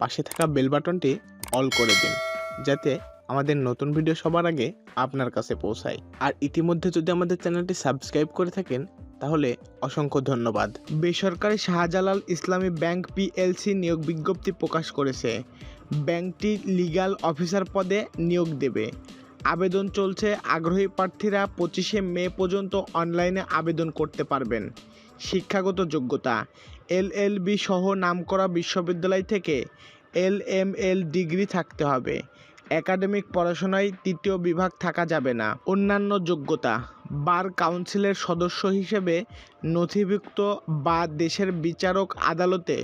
পাশে থাকা বেল বাটনটি অল করে দিন, যাতে আমাদের নতুন ভিডিও সবার আগে আপনার কাছে পৌঁছায়। আর ইতিমধ্যে যদি আমাদের চ্যানেলটি সাবস্ক্রাইব করে থাকেন, তাহলে অসংখ্য ধন্যবাদ। বেসরকারি শাহজালাল ইসলামী ব্যাংক পিএলসি নিয়োগ বিজ্ঞপ্তি প্রকাশ করেছে। ব্যাংকটি লিগ্যাল অফিসার পদে নিয়োগ দেবে। আবেদন চলছে, আগ্রহী প্রার্থীরা পঁচিশে মে পর্যন্ত অনলাইনে আবেদন করতে পারবেন। শিক্ষাগত যোগ্যতা। এলএলবি সহ নামকরা বিশ্ববিদ্যালয় থেকে এল এম এল ডিগ্রি থাকতে হবে। একাডেমিক পড়াশোনায় তৃতীয় বিভাগ থাকা যাবে না। অন্যান্য যোগ্যতা, বার কাউন্সিলের সদস্য হিসেবে নথিভুক্ত বা দেশের বিচারক আদালতে,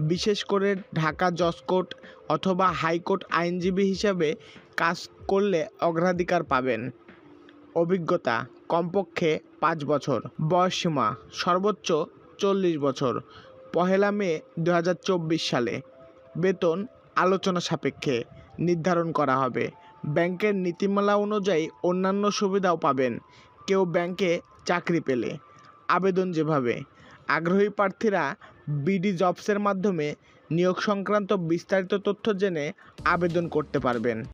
বিশেষ করে ঢাকা জজ কোর্ট অথবা হাইকোর্ট আইনজীবী হিসেবে কাজ করলে অগ্রাধিকার পাবেন। অভিজ্ঞতা কমপক্ষে পাঁচ বছর। বয়সসীমা সর্বোচ্চ চল্লিশ বছর। পহেলা মে দু হাজার চব্বিশ সালে বেতন আলোচনা সাপেক্ষে নির্ধারণ করা হবে। ব্যাংকের নীতিমালা অনুযায়ী অন্যান্য সুবিধাও পাবেন। কেউ ব্যাংকে চাকরি পেলে। আবেদন যেভাবে। আগ্রহী প্রার্থীরা বিডি জবসের মাধ্যমে নিয়োগ সংক্রান্ত বিস্তারিত তথ্য জেনে আবেদন করতে পারবেন।